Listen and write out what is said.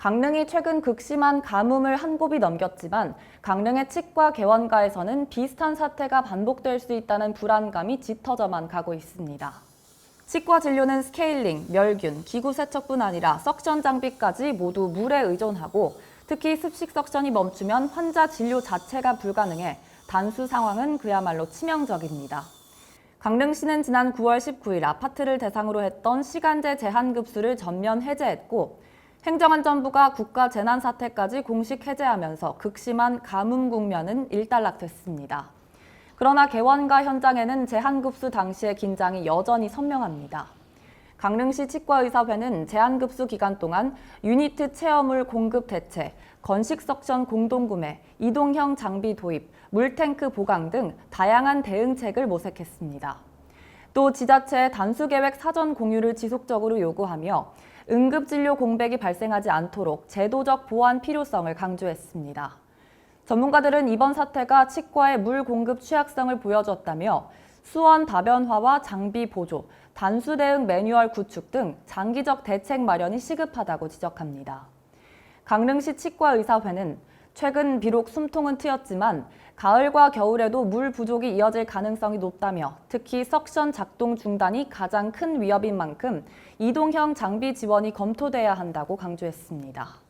강릉이 최근 극심한 가뭄을 한 곱이 넘겼지만 강릉의 치과 개원가에서는 비슷한 사태가 반복될 수 있다는 불안감이 짙어져만 가고 있습니다. 치과 진료는 스케일링, 멸균, 기구 세척뿐 아니라 석션 장비까지 모두 물에 의존하고 특히 습식 석션이 멈추면 환자 진료 자체가 불가능해 단수 상황은 그야말로 치명적입니다. 강릉시는 지난 9월 19일 아파트를 대상으로 했던 시간제 제한 급수를 전면 해제했고 행정안전부가 국가 재난 사태까지 공식 해제하면서 극심한 가뭄 국면은 일단락됐습니다. 그러나 개원가 현장에는 제한급수 당시의 긴장이 여전히 선명합니다. 강릉시 치과의사회는 제한급수 기간 동안 유니트 체험물 공급 대체, 건식 석션 공동구매, 이동형 장비 도입, 물탱크 보강 등 다양한 대응책을 모색했습니다. 또 지자체의 단수 계획 사전 공유를 지속적으로 요구하며 응급진료 공백이 발생하지 않도록 제도적 보완 필요성을 강조했습니다. 전문가들은 이번 사태가 치과의 물 공급 취약성을 보여줬다며 수원 다변화와 장비 보조, 단수 대응 매뉴얼 구축 등 장기적 대책 마련이 시급하다고 지적합니다. 강릉시 치과의사회는 최근 비록 숨통은 트였지만 가을과 겨울에도 물 부족이 이어질 가능성이 높다며 특히 석션 작동 중단이 가장 큰 위협인 만큼 이동형 장비 지원이 검토돼야 한다고 강조했습니다.